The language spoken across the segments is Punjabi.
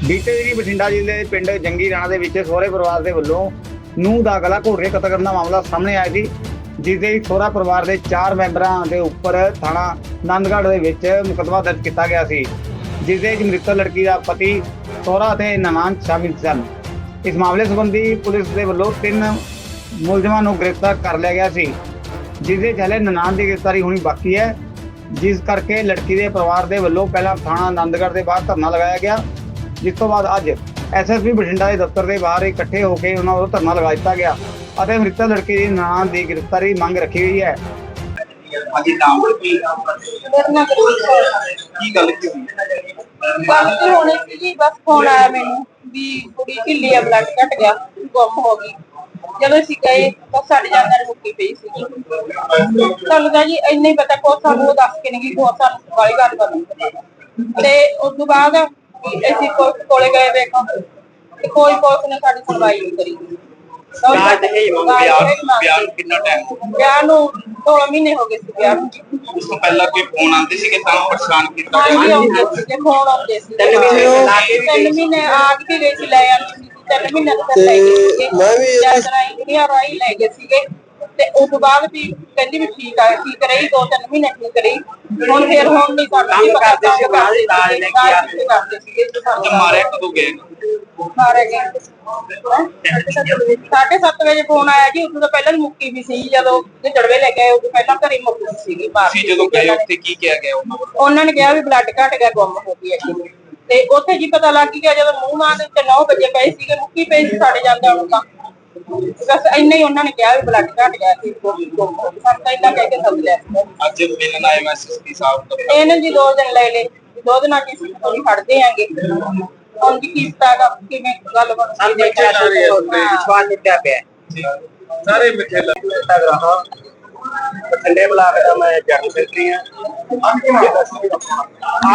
ਬੀਤੇ ਦਿਨੀ ਬਠਿੰਡਾ ਜ਼ਿਲ੍ਹੇ ਦੇ ਪਿੰਡ ਜੰਗੀ ਰਾਣਾ ਦੇ ਵਿੱਚ ਸਹੁਰੇ ਪਰਿਵਾਰ ਦੇ ਵੱਲੋਂ ਨੂੰਹ ਦਾ ਗਲਾ ਘੋਟ ਕੇ ਕਤਲ ਕਰਨ ਦਾ ਮਾਮਲਾ ਸਾਹਮਣੇ ਆਇਆ ਸੀ, ਜਿਸ ਦੇ ਵਿੱਚ ਸਹੁਰਾ ਪਰਿਵਾਰ ਦੇ 4 ਮੈਂਬਰਾਂ ਦੇ ਉੱਪਰ ਥਾਣਾ ਆਨੰਦਗੜ੍ਹ ਦੇ ਵਿੱਚ ਮੁਕੱਦਮਾ ਦਰਜ ਕੀਤਾ ਗਿਆ ਸੀ, ਜਿਸ ਦੇ ਵਿੱਚ ਮ੍ਰਿਤਕ ਲੜਕੀ ਦਾ ਪਤੀ, ਸਹੁਰਾ ਅਤੇ ਨਨਾਣ ਸ਼ਾਮਿਲ ਸਨ। ਇਸ ਮਾਮਲੇ ਸੰਬੰਧੀ ਪੁਲਿਸ ਦੇ ਵੱਲੋਂ ਤਿੰਨ ਮੁਲਜ਼ਮਾਂ ਨੂੰ ਗ੍ਰਿਫਤਾਰ ਕਰ ਲਿਆ ਗਿਆ ਸੀ, ਜਿਸ ਦੇ ਹਲੇ ਨਨਾਣ ਦੀ ਗ੍ਰਿਫਤਾਰੀ ਹੋਣੀ ਬਾਕੀ ਹੈ, ਜਿਸ ਕਰਕੇ ਲੜਕੀ ਦੇ ਪਰਿਵਾਰ ਦੇ ਵੱਲੋਂ ਪਹਿਲਾਂ ਥਾਣਾ ਆਨੰਦਗੜ੍ਹ ਦੇ ਬਾਹਰ ਧਰਨਾ ਲਗਾਇਆ ਗਿਆ ਜਿਸ ਤੋਂ ਬਾਅਦ ਅੱਜ ਐਸਐਸਪੀ ਬਠਿੰਡਾ ਦੇ ਦਫ਼ਤਰ ਦੇ ਬਾਹਰ ਇਕੱਠੇ ਹੋ ਕੇ ਉਹਨਾਂ ਵੱਲੋਂ ਧਰਨਾ ਲਗਾ ਦਿੱਤਾ ਗਿਆ ਅਤੇ ਮ੍ਰਿਤਕ ਲੜਕੀ ਦੀ ਨਨਾਣ ਦੀ ਗ੍ਰਿਫਤਾਰੀ ਮੰਗ ਰੱਖੀ ਗਈ ਹੈ। ਹਾਂਜੀ ਨਾਮ ਕੀ ਮੇਰੇ ਨਾਲ ਗਰੀਬ ਹੈ। ਕੀ ਗੱਲ ਕੀ ਹੋਈ? ਗੱਲ ਤੇ ਹੋਣੀ ਸੀ ਜੀ ਬਸ ਫੋਨ ਆਇਆ ਮੈਨੂੰ ਵੀ ਕੁੜੀ ਢਿੱਲੀ ਆ ਬਲੱਡ ਘਟ ਗਿਆ ਗੁੰਮ ਹੋ ਗਈ। ਜਦੋਂ ਅਸੀਂ ਗਏ ਤਾਂ ਸਾਡੇ ਜਾਂਦਿਆਂ ਨੂੰ ਮੁੱਕੀ ਪਈ ਸੀ ਤੁਹਾਨੂੰ ਤਾਂ ਜੀ ਇੰਨਾ ਹੀ ਪਤਾ ਕੋ ਸਾਨੂੰ ਉਹ ਦੱਸ ਕੇ ਨਹੀਂ ਕੋ ਸਾਨੂੰ ਵਾਲੀ ਗੱਲ ਕਰਨੀ ਤੇ ਉਸ ਤੋਂ ਬਾਅਦ ਅਸੀਂ ਕੋਲ- ਕੋਲੇ ਗਏ ਵੇਖੋ ਤੇ ਕੋਈ ਪੁਲਿਸ ਨੇ ਸਾਡੀ ਸੁਣਵਾਈ ਨਹੀਂ ਕਰੀ। ਵਿਆਹ ਤੇ ਹੀ ਮੰਗ ਵਿਆਹ ਵਿਆਹ ਹੀ ਨੂੰ ਕਿੰਨਾ ਟਾਈਮ ਵਿਆਹ ਨੂੰ 2 ਮਹੀਨੇ ਹੋ ਗਏ ਸੀ ਵਿਆਹ ਨੂੰ। ਉਸ ਤੋਂ ਪਹਿਲਾਂ ਕੋਈ ਫੋਨ ਆਉਂਦੇ ਸੀ ਕਿ ਸਾਨੂੰ ਪਰੇਸ਼ਾਨ ਕੀਤਾ ਹਾਂਜੀ ਆਉਂਦੇ ਸੀਗੇ ਫੋਨ ਆਉਂਦੇ ਸੀ। ਤਿੰਨ ਮਹੀਨੇ ਲਾ ਕੇ ਤਿੰਨ ਮਹੀਨੇ ਆ ਕੇ ਗਏ ਸੀ ਲੈ ਆਉਂਦੇ ਸੀ। ਤਿੰਨ ਮਹੀਨੇ ਤੱਕ ਲੈ ਗਏ ਸੀਗੇ ਮੈਂ ਵੀ ਇਹ- ਇੰਡੀਆ ਰਾਈ ਲੈ ਗਏ ਸੀਗੇ। ਤੇ ਉਸ ਤੋਂ ਬਾਅਦ ਵੀ ਕਹਿੰਦੀ ਵੀ ਠੀਕ ਆ ਠੀਕ ਰਹੀ ਦੋ ਤਿੰਨ ਮਹੀਨੇ ਠੀਕ ਰਹੀ। ਹੁਣ ਫੇਰ ਹੁਣ ਨਹੀਂ ਸਾਨੂੰ ਕੰਮ ਕਰਦੇ ਸੀ, ਬਾਹਰ ਹੀ ਇਲਾਜ ਲੈ ਕੇ ਆ ਕੇ ਕਰਦੇ ਸੀਗੇ ਤੇ ਤੇ ਮਾਰਿਆ ਕਦੋਂ ਗਏ? ਮਾਰੇ ਗਏ ਸਾਢੇ ਸੱਤ ਵਜੇ ਫੋਨ ਆਇਆ ਜੀ ਉਦੋਂ ਤੋਂ ਪਹਿਲਾਂ ਹੀ ਮੁੱਕੀ ਵੀ ਸੀ ਜਦੋਂ ਇਹ ਜੜਵੇ ਲੈ ਕੇ ਆਏ ਉਦੋਂ ਪਹਿਲਾਂ ਘਰੇ ਮੁੱਕੀ ਸੀਗੀ ਮਾਰ ਤੁਸੀਂ ਜਦੋਂ ਗਏ ਉੱਥੇ ਕੀ ਕਿਹਾ ਗਿਆ ਉਹਨਾਂ ਨੂੰ? ਉਹਨਾਂ ਨੇ ਕਿਹਾ ਵੀ ਬਲੱਡ ਘਟ ਗਿਆ ਗੁੰਮ ਹੋ ਗਈ ਹੈ ਤੇ ਉੱਥੇ ਜੀ ਪਤਾ ਲੱਗ ਗਿਆ ਜਦੋਂ ਮੂੰਹ ਮਾਂ ਦੇ ਉੱਤੇ 9 ਵਜੇ ਪਏ ਸੀਗੇ ਮੁੱਕੀ ਪਈ ਸੀ ਸਾਡੇ ਜਾਂਦਾ ਹੁਣ ਤਾਂ। ਬਸ ਇੰਨਾ ਹੀ ਉਹਨਾਂ ਨੇ ਕਿਹਾ ਵੀ ਬਲੱਡ ਘਟ ਗਿਆ ਸੀ ਗੁੰਮ ਹੋ ਗਈ। ਸਾਨੂੰ ਤਾਂ ਇੰਨਾ ਕਹਿ ਕੇ ਸਮਝ ਲਿਆ। ਸੀ। ਅੱਜ ਮਿਲਣ ਆਏ ਮੈਂ ਐਸਐਸਪੀ ਸਾਹਿਬ ਤੋਂ। ਇਹਨੇ ਜੀ ਦੋ ਦਿਨ ਲੈ ਲਏ। ਦੋ ਦਿਨਾਂ ਚ ਅਸੀਂ ਥੋੜੀ ਖੜਦੇ ਆਂਗੇ ਹੁਣ ਜੀ ਕੀ ਪਤਾ ਕਿਵੇਂ ਗੱਲ ਬਣ ਵਿਸ਼ਵਾਸ ਟੁੱਟਿਆ ਪਿਆ ਸਾਰੇ ਮਿੱਠੇ ਰਹਾ ਠੰਡੇ ਬਲਾਕ ਦਾ ਮੈਂ ਜਨਰਲ ਸੈਕਟਰੀ ਹਾਂ।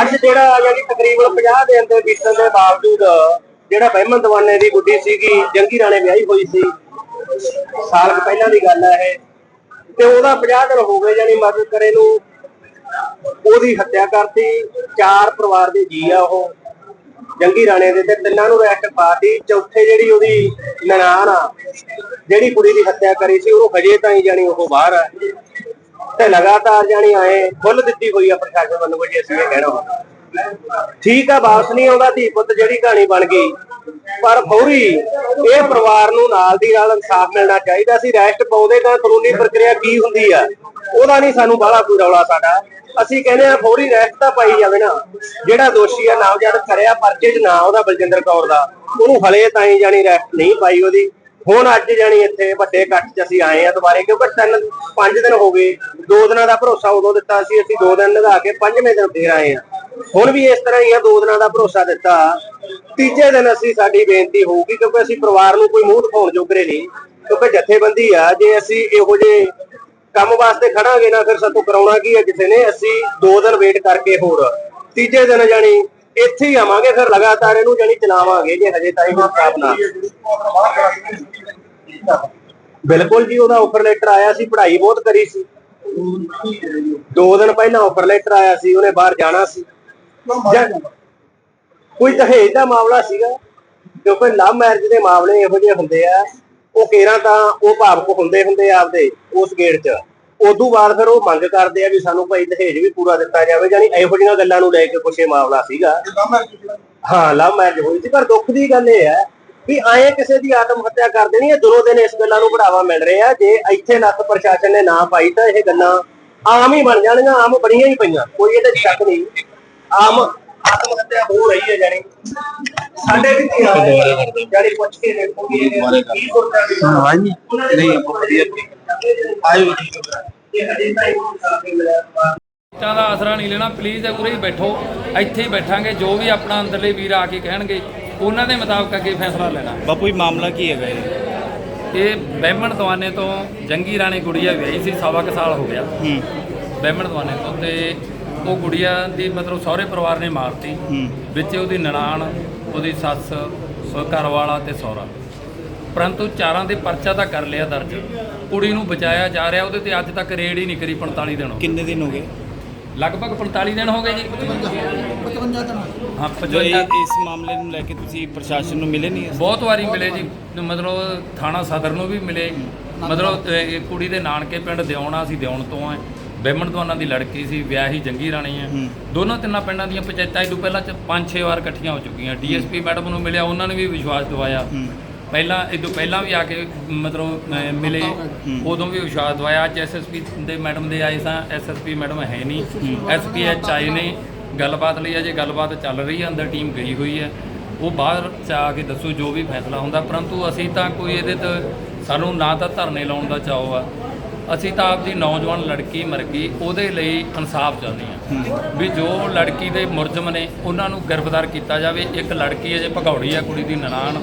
ਅੱਜ ਜਿਹੜਾ ਯਾਨੀ ਤਕਰੀਬਨ 50 ਦੇ ਅੰਦਰ ਬੀਤਣ ਦੇ ਬਾਵਜੂਦ ਜਿਹੜਾ ਬਹਿਮਨ ਦਵਾਨੇ ਦੀ ਗੁੱਡੀ ਸੀਗੀ ਜੰਗੀ ਰਾਣੇ ਵਿਆਹੀ ਹੋਈ ਸੀ। ਸਾਲ ਕੁ ਪਹਿਲਾਂ ਦੀ ਗੱਲ ਹੈ ਇਹ। ਤੇ ਉਹਦਾ 50 ਦਿਨ ਹੋ ਗਏ ਯਾਨੀ ਮਦਦ ਕਰੇ ਨੂੰ। ਉਹਦੀ ਹੱਤਿਆ ਕਰਤੀ। ਚਾਰ ਪਰਿਵਾਰ ਦੇ ਜੀ ਆ ਉਹ। ਜੰਗੀ ਰਾਣੇ ਦੇ ਤੇ ਤਿੰਨਾਂ ਨੂੰ ਰੈਸਟ ਪਾਤੀ। ਚੌਥੇ ਜਿਹੜੀ ਉਹਦੀ ਨਨਾਣ ਆ, ਜਿਹੜੀ ਕੁੜੀ ਦੀ ਹੱਤਿਆ ਕਰੀ ਸੀ ਉਹਨੂੰ ਹਜੇ ਤਾਈਂ ਜਾਣੀ ਉਹ ਬਾਹਰ ਆ। ਤੇ ਲਗਾਤਾਰ ਜਾਣੀ ਆਏ ਖੁੱਲ ਦਿੱਤੀ ਹੋਈ ਆ ਪ੍ਰਸ਼ਾਸਨ ਵੱਲੋਂ, ਵੀ ਅਸੀਂ ਇਹ ਕਹਿਣਾ ਠੀਕ ਆ, ਵਾਪਸ ਨਹੀਂ ਆਉਂਦਾ ਧੀ ਪੁੱਤ, ਜਿਹੜੀ ਕਹਾਣੀ ਬਣ ਗਈ। ਪਰ ਫੌਰੀ ਇਹ ਪਰਿਵਾਰ ਨੂੰ ਨਾਲ ਦੀ ਨਾਲ ਇਨਸਾਫ ਮਿਲਣਾ ਚਾਹੀਦਾ ਸੀ। ਰੈਸਟ ਪਾਉਂਦੇ ਤਾਂ ਕਾਨੂੰਨੀ ਪ੍ਰਕਿਰਿਆ ਕੀ ਹੁੰਦੀ ਆ? ਉਹਦਾ ਨਹੀਂ ਸਾਨੂੰ ਬਾਹਲਾ ਕੋਈ ਰੌਲਾ ਸਾਡਾ। ਅਸੀਂ ਕਹਿੰਦੇ ਆ ਫੌਰੀ ਰੈਸਟ ਤਾਂ ਪਾਈ ਜਾਵੇ ਨਾ। ਜਿਹੜਾ ਦੋਸ਼ੀ ਆ, ਨਾਮਜ਼ਦ ਕਰਿਆ, ਪਰਚੇ 'ਚ ਨਾ ਉਹਦਾ ਬਲਜਿੰਦਰ ਕੌਰ ਦਾ। ਉਹਨੂੰ ਹਲੇ ਤਾਈਂ ਜਾਣੀ ਰੈਸਟ ਨਹੀਂ ਪਾਈ ਉਹਦੀ। ਹੁਣ ਅੱਜ ਜਾਣੀ ਇੱਥੇ ਵੱਡੇ ਇਕੱਠ 'ਚ ਅਸੀਂ ਆਏ ਆ ਦੁਬਾਰੇ, ਕਿਉਂਕਿ ਤਿੰਨ, ਪੰਜ ਦਿਨ ਹੋ ਗਏ। ਦੋ ਦਿਨਾਂ ਦਾ ਭਰੋਸਾ ਉਦੋਂ ਦਿੱਤਾ ਸੀ। ਅਸੀਂ ਦੋ ਦਿਨ ਲਗਾ ਕੇ ਪੰਜਵੇਂ ਦਿਨ ਫੇਰ ਆਏ ਆ। ਹੁਣ ਵੀ ਇਸ ਤਰ੍ਹਾਂ ਹੀ ਆ, ਦੋ ਦਿਨਾਂ ਦਾ ਭਰੋਸਾ ਦਿੱਤਾ। ਤੀਜੇ ਦਿਨ ਅਸੀਂ ਸਾਡੀ ਬੇਨਤੀ ਹੋਊਗੀ ਕਿਉਂਕਿ ਅਸੀਂ ਪਰਿਵਾਰ ਨੂੰ ਕੋਈ ਮੂੰਹ ਦਿਖਾਉਣ ਜੋਗਰੇ ਨਹੀਂ, ਕਿਉਂਕਿ ਜਥੇਬੰਦੀ ਆ, ਜੇ ਅਸੀਂ ਇਹੋ ਜਿਹੇ ਕੰਮ ਵਾਸਤੇ ਖੜਾਂਗੇ ਨਾ, ਫਿਰ ਸਾਤੋਂ ਕਰਾਉਣਾ ਕੀ ਹੈ ਕਿਸੇ ਨੇ? ਅਸੀਂ ਦੋ ਦਿਨ ਵੇਟ ਕਰਕੇ ਹੋਰ ਤੀਜੇ ਦਿਨ ਜਾਣੀ ਇੱਥੇ ਹੀ ਆਵਾਂਗੇ, ਫਿਰ ਲਗਾਤਾਰ ਇਹਨੂੰ ਜਾਣੀ ਚਲਾਵਾਂਗੇ ਜੇ ਹਜੇ ਤਾਈਂ ਇਨਸਾਫ ਨਾ ਬਿਲਕੁਲ ਜੀ, ਉਹਦਾ ਆਫਰ ਲੈਟਰ ਆਇਆ ਸੀ, ਪੜ੍ਹਾਈ ਬਹੁਤ ਕਰੀ ਸੀ। ਦੋ ਦਿਨ ਪਹਿਲਾਂ ਆਫਰ ਲੈਟਰ ਆਇਆ ਸੀ, ਉਹਨੇ ਬਾਹਰ ਜਾਣਾ ਸੀ। ਕੋਈ ਦਹੇਜ ਦਾ ਮਾਮਲਾ ਸੀਗਾ ਕਿਉਂਕਿ ਲਵ ਮੈਰਿਜ ਦੇ ਮਾਮਲੇ ਇਹੋ ਜਿਹੇ ਹੁੰਦੇ ਆ ਉਹ ਕੇਰਾਂ ਤਾਂ ਉਹ ਭਾਵਕ ਹੁੰਦੇ ਹੁੰਦੇ ਆਪਦੇ ਉਸ ਗੇੜ 'ਚ। ਉਦੋਂ ਬਾਅਦ ਫਿਰ ਉਹ ਮੰਗ ਕਰਦੇ ਆ ਵੀ ਸਾਨੂੰ ਭਾਈ ਦਹੇਜ ਵੀ ਪੂਰਾ ਦਿੱਤਾ ਜਾਵੇ ਜਾਨੀ ਇਹੋ ਜਿਹੀਆਂ ਗੱਲਾਂ ਨੂੰ ਲੈ ਕੇ ਕੁਛ ਇਹ ਮਾਮਲਾ ਸੀਗਾ। ਹਾਂ ਲਵ ਮੈਰਿਜ ਹੋਈ ਸੀ ਪਰ ਦੁੱਖ ਦੀ ਗੱਲ ਇਹ ਹੈ ਵੀ ਆਏ ਕਿਸੇ ਦੀ ਆਤਮ ਹੱਤਿਆ ਕਰ ਦੇਣੀ ਹੈ ਦਿਨੋਂ ਦਿਨ ਇਸ ਗੱਲਾਂ ਨੂੰ ਬੜਾਵਾ ਮਿਲ ਰਿਹਾ ਜੇ ਇੱਥੇ ਨੱਥ ਪ੍ਰਸ਼ਾਸਨ ਨੇ ਨਾ ਪਾਈ ਤਾਂ ਇਹ ਗੱਲਾਂ ਆਮ ਹੀ ਬਣ ਜਾਣਗੀਆਂ ਆਮ ਬਣੀਆਂ ਹੀ ਪਈਆਂ ਕੋਈ ਇਹਦੇ 'ਚ ਸ਼ੱਕ ਨਹੀਂ। ਆਮ ਆਤਮ ਹੱਤਿਆ ਹੋ ਰਹੀ ਹੈ ਜਾਨੀ ਸਾਡੇ ਵੀ ਧੀਆਂ ਜਾਨੀ ਪੁੱਛ ਕੇ ਦੇਖੋਗੇ ਇਹ ਕੀ ਸੋਚਦਾ ਵੀ ਹਾਂਜੀ ਨਹੀਂ ਆਪਾਂ ਵਧੀਆ। ਆਇਓ ਇਹ ਹਜੇ ਤਾਈਂ ਇਨਸਾਫ਼ ਨਹੀਂ ਮਿਲਿਆ। ਤਾਂ ਦਾ ਆਸਰਾ ਨਹੀਂ ਲੈਣਾ ਪਲੀਜ਼ ਉਰੇ ਹੀ ਬੈਠੋ। ਇੱਥੇ ਹੀ ਬੈਠਾਂਗੇ ਜੋ ਵੀ ਆਪਣਾ ਅੰਦਰਲੇ ਵੀਰ ਆ ਕੇ ਕਹਿਣਗੇ ਉਹਨਾਂ ਦੇ ਮੁਤਾਬਕ ਅੱਗੇ ਫੈਸਲਾ ਲੈਣਾ। ਬਾਪੂ ਇਹ ਮਾਮਲਾ ਕੀ ਹੈਗਾ ਇਹ? ਇਹ ਬਹਿਮਣ ਦਵਾਨੇ ਤੋਂ ਜੰਗੀ ਰਾਣੀ ਗੁੜੀਆ ਵਿਆਹੀ ਸੀ ਸਵਾ ਕੁ ਸਾਲ ਹੋ ਗਿਆ। ਹੂੰ। ਬਹਿਮਣ ਦਵਾਨੇ ਤੋਂ ਤੇ ਉਹ ਗੁੜੀਆ ਦੀ ਮਤਲਬ ਸਹੁਰੇ ਪਰਿਵਾਰ ਨੇ ਮਾਰਤੀ। ਹੂੰ। ਵਿੱਚ ਉਹਦੀ ਨਨਾਣ ਉਹਦੀ ਸੱਸ ਘਰ ਵਾਲਾ ਤੇ ਸਹੁਰਾ। ਪਰੰਤੂ ਚਾਰਾਂ ਦੇ ਪਰਚਾ ਤਾਂ ਕਰ ਲਿਆ ਦਰਜ। ਕੁੜੀ ਨੂੰ ਬਚਾਇਆ ਜਾ ਰਿਹਾ ਉਹਦੇ ਤੇ ਅੱਜ ਤੱਕ ਰੇਡ ਹੀ ਨਹੀਂ ਕਰੀ 45 ਦਿਨ ਹੋ ਗਏ। ਕਿੰਨੇ ਦਿਨ ਹੋ ਗਏ? ਲਗਭਗ 45 ਦਿਨ ਹੋ ਗਏ ਜੀ। ਹਾਂ ਜੋ 55 ਇਹ- ਇਸ ਮਾਮਲੇ ਨੂੰ ਲੈ ਕੇ ਤੁਸੀਂ ਪ੍ਰਸ਼ਾਸਨ ਨੂੰ ਮਿਲੇ ਨਹੀਂ? ਬਹੁਤ ਵਾਰੀ ਮਿਲੇ ਜੀ। ਮਤਲਬ ਥਾਣਾ ਸਦਰ ਨੂੰ ਵੀ ਮਿਲੇ। ਮਤਲਬ ਕੁੜੀ ਦੇ ਨਾਨਕੇ ਪਿੰਡ ਦਿਉਣਾ ਸੀ ਦਿਉਣ ਤੋਂ ਆ। ਬੈਮਣ ਤੋਂ ਉਹਨਾਂ ਦੀ ਲੜਕੀ ਸੀ ਵਿਆਹੀ ਜੰਗੀ ਰਾਣੀ ਆ ਹੂੰ। ਦੋਨੋਂ ਤਿੰਨਾਂ ਪਿੰਡਾਂ ਦੀਆਂ ਪੰਚਾਇਤਾਂ ਇਹ ਤੋਂ ਪਹਿਲਾਂ ਚ ਪੰਜ ਛੇ ਵਾਰ ਇਕੱਠੀਆਂ ਹੋ ਚੁੱਕੀਆਂ। ਡੀਐਸਪੀ ਮੈਡਮ ਨੂੰ ਮਿਲਿਆ ਉਹਨਾਂ ਨੇ ਵੀ ਵਿਸ਼ਵਾਸ ਦਿਵਾਇਆ। ਪਹਿਲਾਂ ਇਹ ਤੋਂ ਪਹਿਲਾਂ ਵੀ ਆ ਕੇ ਮਤਲਬ ਮਿਲੇ। ਉਦੋਂ ਵੀ ਵਿਸ਼ਵਾਸ ਦਵਾਇਆ। ਅੱਜ ਐਸਐਸਪੀ ਦੇ ਮੈਡਮ ਦੇ ਆਏ ਸਾਂ ਐਸਐਸਪੀ ਮੈਡਮ ਹੈ ਨਹੀਂ। ਐਸਪੀਐਚ ਆਏ ਨੇ। ਗੱਲਬਾਤ ਲਈ ਅਜੇ ਗੱਲਬਾਤ ਚੱਲ ਰਹੀ ਹੈ ਅੰਦਰ ਟੀਮ ਗਈ ਹੋਈ ਹੈ। ਉਹ ਬਾਹਰ ਚ ਆ ਕੇ ਦੱਸੋ ਜੋ ਵੀ ਫੈਸਲਾ ਹੁੰਦਾ। ਪਰੰਤੂ ਅਸੀਂ ਤਾਂ ਕੋਈ ਇਹਦੇ ਤੇ ਸਾਨੂੰ ਨਾ ਤਾਂ ਧਰਨੇ ਲਾਉਣ ਦਾ ਚਾਅ ਆ। ਅਸੀਂ ਤਾਂ ਆਪਦੀ ਨੌਜਵਾਨ ਲੜਕੀ ਮਰ ਗਈ ਉਹਦੇ ਲਈ ਇਨਸਾਫ ਚਾਹੁੰਦੇ ਹਾਂ। ਵੀ ਜੋ ਲੜਕੀ ਦੇ ਮੁਰਜਮ ਨੇ ਉਹਨਾਂ ਨੂੰ ਗ੍ਰਿਫਤਾਰ ਕੀਤਾ ਜਾਵੇ। ਇੱਕ ਲੜਕੀ ਅਜੇ ਭਗੌੜੀ ਆ ਕੁੜੀ ਦੀ ਨਨਾਣ।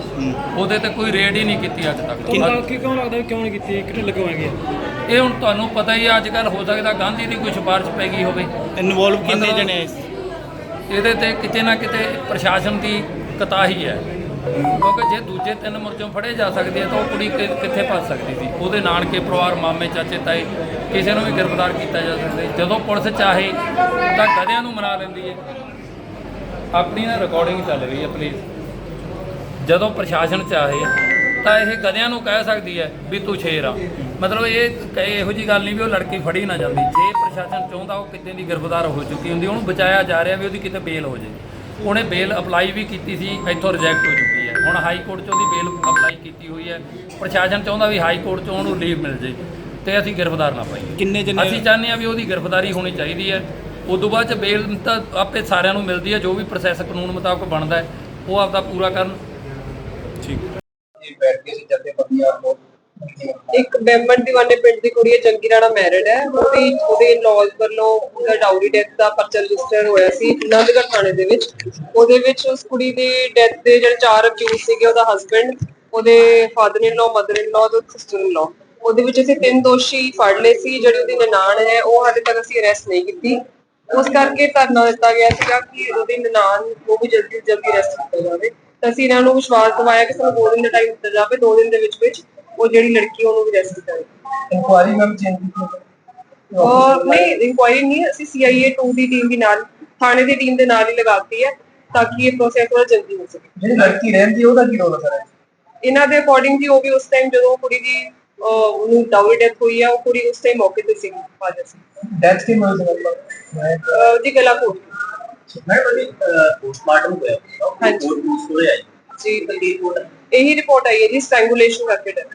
ਉਹਦੇ ਤੇ ਕੋਈ ਰੇਡ ਹੀ ਨਹੀਂ ਕੀਤੀ ਅੱਜ ਤੱਕ। ਕੀ ਕਿਉਂ ਲੱਗਦਾ ਵੀ ਕਿਉਂ ਨਹੀਂ ਕੀਤੀ? ਕਿੱਥੇ ਲਗਵਾਏਗੇ ਇਹ ਹੁਣ ਤੁਹਾਨੂੰ ਪਤਾ ਹੀ ਅੱਜ ਕੱਲ ਹੋ ਸਕਦਾ ਗਾਂਧੀ ਦੀ ਕੋਈ ਸਿਫਾਰਿਸ਼ ਪੈ ਗਈ ਹੋਵੇ। ਇਨਵੋਲਵ ਕਿੰਨੇ ਜਣੇ ਇਹਦੇ ਤੇ ਕਿਤੇ ਨਾ ਕਿਤੇ ਪ੍ਰਸ਼ਾਸਨ ਦੀ ਕਤਾਹੀ ਹੈ। ਕਿਉਂਕਿ ਜੇ ਦੂਜੇ ਤਿੰਨ ਮੁਰਜਮ ਫੜੇ ਜਾ ਸਕਦੇ ਆ ਤਾਂ ਉਹ ਕੁੜੀ ਕਿ- ਕਿੱਥੇ ਫਸ ਸਕਦੀ ਸੀ? ਉਹਦੇ ਨਾਨਕੇ, ਪਰਿਵਾਰ, ਮਾਮੇ, ਚਾਚੇ, ਤਾਏ, ਕਿਸੇ ਨੂੰ ਵੀ ਗ੍ਰਿਫਤਾਰ ਕੀਤਾ ਜਾ ਸਕਦਾ ਸੀ। ਜਦੋਂ ਪੁਲਿਸ ਚਾਹੇ ਤਾਂ ਗਧਿਆਂ ਨੂੰ ਮਨਾ ਲੈਂਦੀ ਹੈ। ਆਪਣੀ ਨਾ ਰਿਕਾਰਡਿੰਗ ਚੱਲ ਰਹੀ ਹੈ ਪਲੀਜ਼ ਜਦੋਂ ਪ੍ਰਸ਼ਾਸਨ ਚਾਹੇ ਤਾਂ ਇਹ ਗਧਿਆਂ ਨੂੰ ਕਹਿ ਸਕਦੀ ਹੈ ਵੀ ਤੂੰ ਸ਼ੇਰ ਆ। ਮਤਲਬ ਇਹ ਕ ਇਹੋ ਜੀ ਗੱਲ ਨਹੀਂ ਵੀ ਉਹ ਲੜਕੀ ਫੜੀ ਨਾ ਜਾਂਦੀ। ਜੇ ਪ੍ਰਸ਼ਾਸਨ ਚਾਹੁੰਦਾ ਉਹ ਕਿਤੇ ਦੀ ਗ੍ਰਿਫਤਾਰ ਹੋ ਚੁੱਕੀ ਹੁੰਦੀ, ਉਹਨੂੰ ਬਚਾਇਆ ਜਾ ਰਿਹਾ ਵੀ ਉਹਦੀ ਕਿਤੇ ਬੇਲ ਹੋ ਜਾਏ। ਉਹਨੇ ਬੇਲ ਅਪਲਾਈ ਵੀ ਕੀਤੀ ਸੀ, ਇੱਥੋਂ ਰਿਜੈਕਟ ਹੋ ਚੁੱਕੀ ਹੁਣ ਹਾਈ ਕੋਰਟ 'ਚ ਉਹਦੀ ਬੇਲ ਅਪਲਾਈ ਕੀਤੀ ਹੋਈ ਹੈ। ਪ੍ਰਸ਼ਾਸਨ ਚਾਹੁੰਦਾ ਵੀ ਹਾਈ ਕੋਰਟ 'ਚੋਂ ਉਹਨੂੰ ਲੀਵ ਮਿਲ ਜੇ ਤੇ ਅਸੀਂ ਗ੍ਰਿਫਤਾਰ ਨਾ ਪਾਈਏ। ਕਿੰਨੇ ਜਣੇ ਅਸੀਂ ਚਾਹੁੰਦੇ ਹਾਂ ਵੀ ਉਹਦੀ ਗ੍ਰਿਫਤਾਰੀ ਹੋਣੀ ਚਾਹੀਦੀ ਹੈ। ਉਦੋਂ ਬਾਅਦ ਚ ਬੇਲ ਤਾਂ ਆਪੇ ਸਾਰਿਆਂ ਨੂੰ ਮਿਲਦੀ ਹੈ ਜੋ ਵੀ ਪ੍ਰੋਸੈਸ ਕਾਨੂੰਨ ਮੁਤਾਬਕ ਬਣਦਾ ਹੈ ਉਹ ਆਪਦਾ ਪੂਰਾ ਕਰਨ। ਇਹ ਬੈਠ ਕੇ ਸੀ ਜੱਦੇ ਬੰਦੀਆਂ ਨੂੰ ਇੱਕ ਬੈਂਬਨ ਦੀਵਾਨੇ ਪਿੰਡ ਦੀ ਕੁੜੀ ਹੈ ਜੰਗੀ ਰਾਣਾ ਮੈਰਿਡ ਹੈ। ਉਹਦੀ, ਉਹਦੇ ਲੌਜ ਵੱਲੋਂ ਉਹਦਾ ਡਾਊਰੀ ਡੈਥ ਦਾ ਪਰਚਾ ਰਜਿਸਟਰ ਹੋਇਆ ਸੀ ਨੰਦਗੜ੍ਹ ਥਾਣੇ ਦੇ ਵਿੱਚ। ਉਹਦੇ ਵਿੱਚ ਉਸ ਕੁੜੀ ਦੀ ਡੈਥ ਦੇ ਜਿਹੜੇ ਚਾਰ ਅਕਿਊਜ਼ ਸੀਗੇ, ਉਹਦਾ ਹਸਬੰਡ ਉਹਦੇ father in law mother in ਲਾ ਤੇ ਸਿਸਟਰ ਇਨ ਲਾ ਉਹਦੇ ਵਿੱਚ ਅਸੀਂ ਤਿੰਨ ਦੋਸ਼ੀ ਫੜ ਲਏ ਸੀ, ਜਿਹੜੀ ਉਹਦੀ ਨਨਾਣ ਹੈ, ਉਹ ਹਾਲੇ ਤੱਕ ਅਸੀਂ ਅਰੈਸਟ ਨਹੀਂ ਕੀਤੀ। ਉਸ ਕਰਕੇ ਧਰਨਾ ਦਿੱਤਾ ਗਿਆ ਸੀਗਾ ਕਿ ਉਹਦੀ ਨਨਾਣ ਨੂੰ ਵੀ ਜਲਦੀ ਜਲਦੀ ਅਰੈਸਟ ਕੀਤਾ ਜਾਵੇ। ਤਾਂ ਅਸੀਂ ਇਹਨਾਂ ਨੂੰ ਵਿਸ਼ਵਾਸ ਦਿਵਾਇਆ ਕਿ ਸਾਨੂੰ ਦੋ ਦਿਨ ਦਾ ਟਾਈਮ ਦਿੱਤਾ ਜਾਵੇ, ਦੋ ਦਿਨ ਦੇ ਵਿੱਚ ਵਿੱਚ ਉਹ ਜਿਹੜੀ ਲੜਕੀ ਉਹਨੂੰ ਵੀ ਅਰੈਸਟ ਕੀਤਾ ਜਾਵੇ ਇਨਕੁਆਰੀ ਮੈਮ ਚੇਂਜ ਕੀਤੀ ਔਰ ਨਹੀਂ ਇਨਕੁਆਇਰੀ ਨਹੀਂ ਅਸੀਂ ਸੀਆਈਏ 2 ਦੀ ਟੀਮ ਵੀ ਨਾਲ ਥਾਣੇ ਦੀ ਟੀਮ ਦੇ ਨਾਲ ਹੀ ਲਗਾਤੀ ਹੈ ਤਾਂ ਕਿ ਇਹ ਪ੍ਰੋਸੈਸ ਥੋੜਾ ਜਲਦੀ ਹੋ ਸਕੇ। ਜਿਹੜੀ ਲੜਕੀ ਰਹਿੰਦੀ ਉਹਦਾ ਕੀ ਰੋਲ ਹੈ ਇਹਨਾਂ ਦੇ ਅਕੋਰਡਿੰਗ ਜੀ ਉਹ ਵੀ ਉਸ ਟਾਈਮ ਜਦੋਂ ਕੁੜੀ ਦੀ ਉਹਨੂੰ ਡਾਊਰੀ ਡੈਥ ਹੋਈ ਹੈ ਉਹ ਕੁੜੀ ਉਸ ਟਾਈਮ ਮੌਕੇ ਤੇ ਸੀ। ਫਾਦਰ ਸੀ ਡੈਥ ਕੀ ਸਕਦਾ ਅਹ, ਜੀ ਗਲਾ ਘੋਟ ਮੈਂ ਬੜੀ ਪੋਸਟਮਾਰਟਮ ਹੋਇਆ। ਹਾਂਜੀ। ਰਿਪੋਰਟ ਹੋਇਆ ਜੀ। ਬਲਦੀਪ ਕੋਟ ਇਹੀ ਰਿਪੋਰਟ ਆਈ ਹੈ ਜੀ ਸਟ੍ਰੈਂਗੂਲੇਸ਼ਨ ਕਰਕੇ ਡੈਥ